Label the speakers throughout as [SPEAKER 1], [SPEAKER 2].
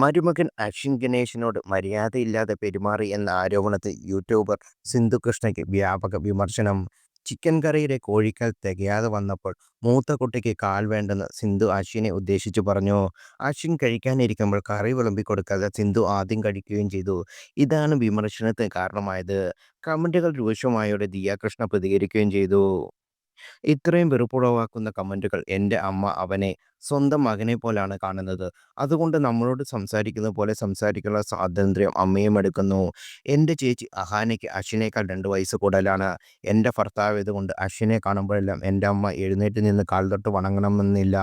[SPEAKER 1] മരുമകൻ അശ്വിൻ ഗണേശനോട് മര്യാദയില്ലാതെ പെരുമാറി എന്ന ആരോപണത്തിൽ യൂട്യൂബർ സിന്ധു കൃഷ്ണയ്ക്ക് വ്യാപക വിമർശനം. ചിക്കൻ കറിയിലെ കോഴിക്കൽ തികയാതെ വന്നപ്പോൾ മൂത്ത കുട്ടിക്ക് കാൽ വേണ്ടെന്ന് സിന്ധു അശ്വിനെ ഉദ്ദേശിച്ചു പറഞ്ഞു. അശ്വിൻ കഴിക്കാനിരിക്കുമ്പോൾ കറി വിളമ്പി കൊടുക്കാതെ സിന്ധു ആദ്യം കഴിക്കുകയും ചെയ്തു. ഇതാണ് വിമർശനത്തിന് കാരണമായത്. കമന്റുകൾ രൂക്ഷമായോടെ ദിയാകൃഷ്ണ പ്രതികരിക്കുകയും ചെയ്തു. ഇത്രയും വെറുപ്പുളവാക്കുന്ന കമന്റുകൾ എന്റെ അമ്മ അവനെ സ്വന്തം മകനെ പോലാണ് കാണുന്നത്. അതുകൊണ്ട് നമ്മളോട് സംസാരിക്കുന്ന പോലെ സംസാരിക്കാനുള്ള സ്വാതന്ത്ര്യം അമ്മയും എടുക്കുന്നു. എന്റെ ചേച്ചി അഹാനയ്ക്ക് അശ്വിനേക്കാൾ രണ്ട് വയസ്സ് കൂടുതലാണ്. എന്റെ ഭർത്താവ് ഇതുകൊണ്ട് അശ്വിനെ കാണുമ്പോഴെല്ലാം എന്റെ അമ്മ എഴുന്നേറ്റ് നിന്ന് കാൽ തൊട്ട് വണങ്ങണമെന്നില്ല.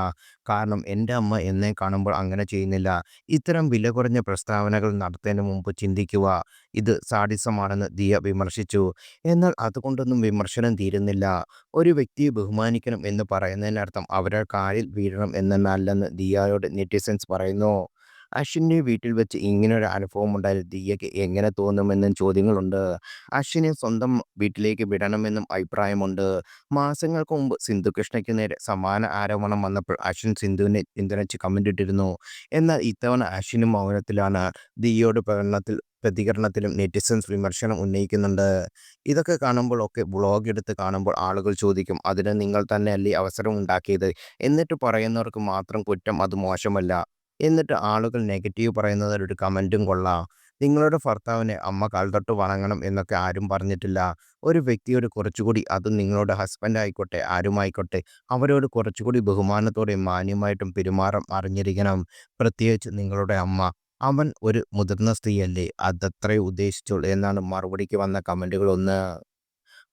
[SPEAKER 1] കാരണം എന്റെ അമ്മ എന്നെ കാണുമ്പോൾ അങ്ങനെ ചെയ്യുന്നില്ല. ഇത്തരം വില കുറഞ്ഞ പ്രസ്താവനകൾ നടത്തുന്നതിന് മുമ്പ് ചിന്തിക്കുക. ഇത് സാഡിസമാണെന്ന് ദിയ വിമർശിച്ചു. എന്നാൽ അതുകൊണ്ടൊന്നും വിമർശനം തീരുന്നില്ല. ഒരു വ്യക്തിയെ ബഹുമാനിക്കണം എന്ന് പറയുന്നതിനർത്ഥം അവരുടെ കാലിൽ വീഴണം എന്നല്ലെന്ന് ദിയയോട് നെറ്റിസൻസ് പറയുന്നു. അശ്വിന്റെ വീട്ടിൽ വെച്ച് ഇങ്ങനെ ഒരു അനുഭവം ഉണ്ടായ ദിയയ്ക്ക് എങ്ങനെ തോന്നുമെന്നും ചോദ്യങ്ങളുണ്ട്. അശ്വിനെ സ്വന്തം വീട്ടിലേക്ക് വിടണമെന്നും അഭിപ്രായമുണ്ട്. മാസങ്ങൾക്ക് മുമ്പ് സിന്ധു കൃഷ്ണയ്ക്ക് നേരെ സമാന ആരോപണം വന്നപ്പോൾ അശ്വിൻ സിന്ധുവിനെ പിന്തുണച്ച് കമന്റ് ഇട്ടിരുന്നു. എന്നാൽ ഇത്തവണ അശ്വിനും മൗനത്തിലാണ് ദിയയോട് പ്രകടനത്തിൽ പ്രതികരണത്തിലും നെറ്റിസൻസ് വിമർശനം ഉന്നയിക്കുന്നുണ്ട്. ഇതൊക്കെ കാണുമ്പോൾ ഒക്കെ ബ്ലോഗ് എടുത്ത് കാണുമ്പോൾ ആളുകൾ ചോദിക്കും അതിന് നിങ്ങൾ തന്നെയല്ലേ അവസരം ഉണ്ടാക്കിയത്? എന്നിട്ട് പറയുന്നവർക്ക് മാത്രം കുറ്റം അത് മോശമല്ല. എന്നിട്ട് ആളുകൾ നെഗറ്റീവ് പറയുന്നതിൽ ഒരു കമന്റും കൊള്ളാം. നിങ്ങളുടെ ഭർത്താവിനെ അമ്മ കാൽതൊട്ട് വണങ്ങണം എന്നൊക്കെ ആരും പറഞ്ഞിട്ടില്ല. ഒരു വ്യക്തിയോട് കുറച്ചുകൂടി അത് നിങ്ങളുടെ ഹസ്ബൻഡ് ആയിക്കോട്ടെ ആരുമായിക്കോട്ടെ അവരോട് കുറച്ചുകൂടി ബഹുമാനത്തോടെയും മാന്യമായിട്ടും പെരുമാറാൻ അറിഞ്ഞിരിക്കണം. പ്രത്യേകിച്ച് നിങ്ങളുടെ അമ്മ. അവൻ ഒരു മുതിർന്ന സ്ത്രീയല്ലേ അതത്രേ ഉദ്ദേശിച്ചുള്ളൂ എന്നാണ് മറുപടിക്ക് വന്ന കമന്റുകൾ ഒന്ന്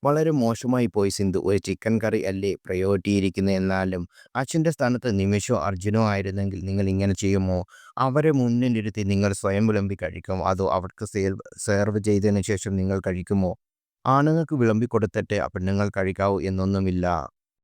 [SPEAKER 1] വളരെ മോശമായി പോയി സിന്ധു. ഒരു ചിക്കൻ കറി അല്ലേ പ്രയോരിറ്റിയിരിക്കുന്നത് എന്നാലും അച്ഛന്റെ സ്ഥാനത്ത് നിമിഷോ അർജുനോ ആയിരുന്നെങ്കിൽ നിങ്ങൾ ഇങ്ങനെ ചെയ്യുമോ? അവരെ മുന്നിലിരുത്തി നിങ്ങൾ സ്വയം വിളമ്പി കഴിക്കും. അതോ അവർക്ക് സെർവ് ചെയ്തതിന് ശേഷം നിങ്ങൾ കഴിക്കുമോ? ആണുങ്ങൾക്ക് വിളമ്പി കൊടുത്തിട്ട് പെണ്ണുങ്ങൾ കഴിക്കാവൂ എന്നൊന്നുമില്ല.